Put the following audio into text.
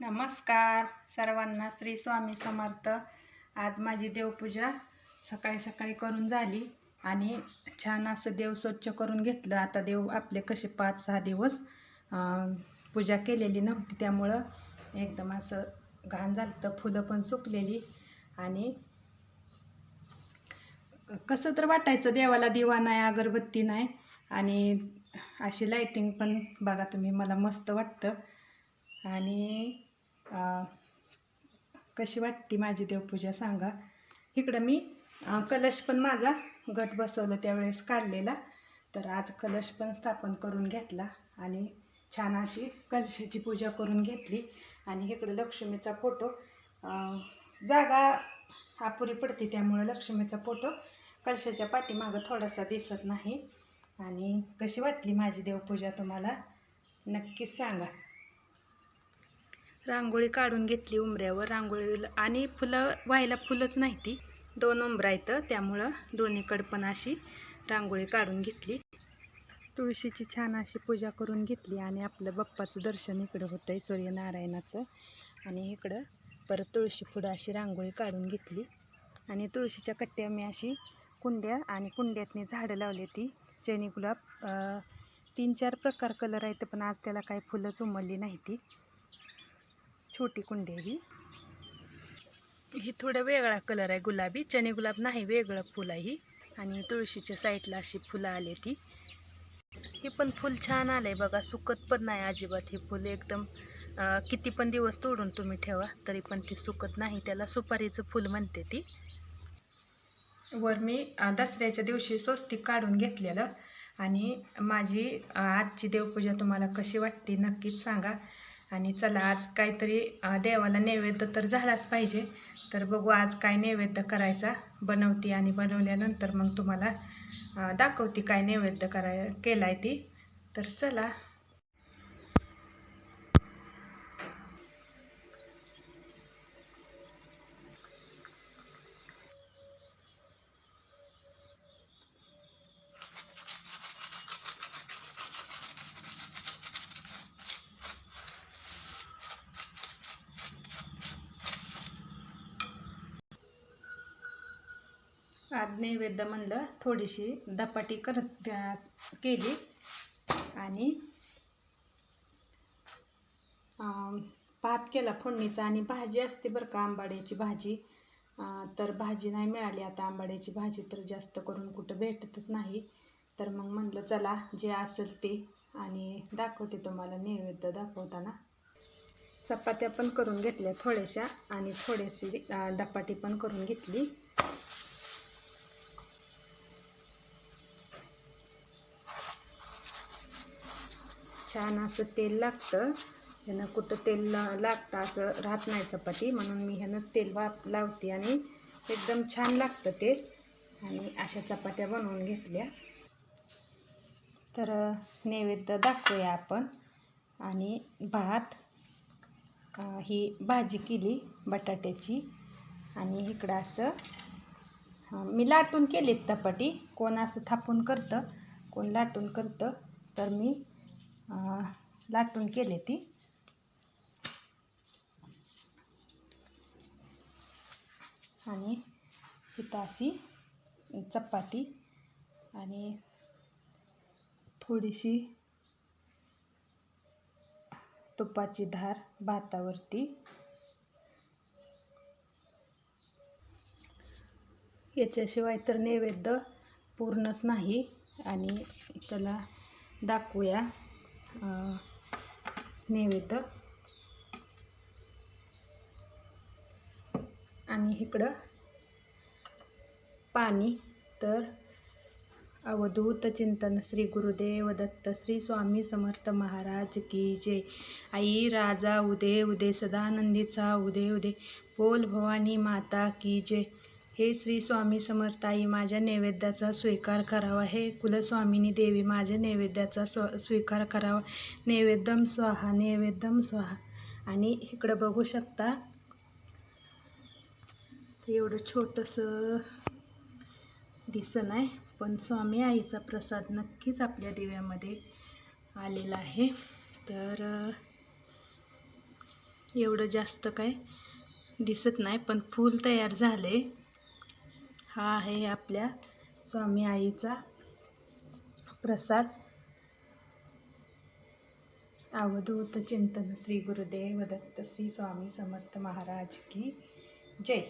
नमस्कार सर्वांना श्री स्वामी समर्थ. आज माझी देवपूजा सकाळी सकाळी करून झाली आणि छान असं देव स्वच्छ करून घेतलं. आता देव आपले कसे पाच सहा दिवस पूजा केलेली नव्हती. त्यामुळं एकदम असं घाण झालं तर फुलं पण सुकलेली आणि कसं तर वाटायचं देवाला दिवा नाही अगरबत्ती नाही आणि अशी लाईटिंग पण बघा तुम्ही मला मस्त वाटतं. आणि कशी वाटती माझी देवपूजा सांगा. इकडं मी कलश पण माझा गट बसवलं त्यावेळेस काढलेला. तर आज कलश पण स्थापन करून घेतला आणि छान अशी कलशाची पूजा करून घेतली. आणि इकडं लक्ष्मीचा फोटो जागा अपुरी पडते त्यामुळं लक्ष्मीचा फोटो कलशाच्या पाठीमागं थोडासा दिसत नाही. आणि कशी वाटली माझी देवपूजा तुम्हाला नक्कीच सांगा. रांगोळी काढून घेतली उंबऱ्यावर रांगोळी आणि फुलं व्हायला फुलंच नाही ती. दोन उमरा येतं त्यामुळं दोन्हीकडं पण अशी रांगोळी काढून घेतली. तुळशीची छान अशी पूजा करून घेतली आणि आपलं बाप्पाचं दर्शन इकडं होतं आहे सूर्यनारायणाचं. आणि इकडं परत तुळशी पुढं अशी रांगोळी काढून घेतली. आणि तुळशीच्या कट्ट्या मी अशी कुंड्या आणि कुंड्यातनी झाडं लावली ती. चैनी गुलाब तीन चार प्रकार कलर आहेत पण आज त्याला काही फुलंच उमलली नाही ती. छोटी कुंडी आहे ही. ही थोडा वेगळा कलर आहे गुलाबी. चने गुलाब नाही वेगळं फुल आहे ही. आणि तुळशीच्या साईडला अशी फुलं आली ती. हे पण फुल छान आलंय बघा. सुकत पण नाही अजिबात हे फुल. एकदम किती पण दिवस तोडून तुम्ही ठेवा तरी पण ती सुकत नाही. त्याला सुपारीचं फुल म्हणते ती. वर मी दसऱ्याच्या दिवशी स्वस्तिक काढून घेतलेलं. आणि माझी आजची देवपूजा तुम्हाला कशी वाटते नक्कीच सांगा. आणि चला आज काहीतरी देवाला नैवेद्य तर झालाच पाहिजे. तर बघू आज काय नैवेद्य करायचा. बनवते आणि बनवल्यानंतर मग तुम्हाला दाखवते काय नैवेद्य कराय केलाय ती. तर चला आज नैवेद्य म्हणलं थोडीशी दपाटी करत केली. आणि भात केला फोडणीचा आणि भाजी असते बरं का आंबाड्याची भाजी. तर भाजी नाही मिळाली आता आंबाड्याची भाजी तर जास्त करून कुठं भेटतच नाही. तर मग म्हणलं चला जे असेल ते. आणि दाखवते तुम्हाला नैवेद्य दाखवताना. चपात्या पण करून घेतल्या थोड्याशा आणि थोडीशी दपाटी पण करून घेतली. छान असं तेल लागतं. ह्यानं कुठं तेल लागतं असं राहत नाही चपाती. म्हणून मी ह्यानंच तेल वाप लावते आणि एकदम छान लागतं ते. आणि अशा चपात्या बनवून घेतल्या. तर नैवेद्य दाखवूया आपण. आणि भात ही भाजी केली बटाट्याची. आणि इकडं असं मी लाटून केलीत चपाटी कोण असं थापून करतं कोण लाटून करतं. तर मी लाटून केले ती. आणि इथं अशी चपाती आणि थोडीशी तुपाची धार भातावरती. याच्याशिवाय तर नैवेद्य पूर्णच नाही. आणि त्याला दाखवूया नैवेद्य. आणि इकडं पाणी. तर अवधूत चिंतन श्री गुरुदेव दत्त श्री स्वामी समर्थ महाराज की जय. आई राजा उदे उदे सदानंदीचा उदे उदे. बोल भवानी माता की जय. हे श्री स्वामी समर्थ आई माझ्या नैवेद्याचा स्वीकार करावा. हे कुलस्वामिनी देवी माझ्या नैवेद्याचा स्व स्वीकार करावा. नैवेद्यम स्वाहा नैवेद्यम स्वाहा. आणि इकडं बघू शकता ते एवढं छोटंसं दिसन आहे. पण स्वामी आईचा प्रसाद नक्कीच आपल्या दिव्यामध्ये आलेला आहे. तर एवढं जास्त काय दिसत नाही पण फूल तयार झाले. हा आहे आपल्या स्वामी आईचा प्रसाद. अवधूत चिंतन श्री गुरुदेव दत्त श्री स्वामी समर्थ महाराज की जय.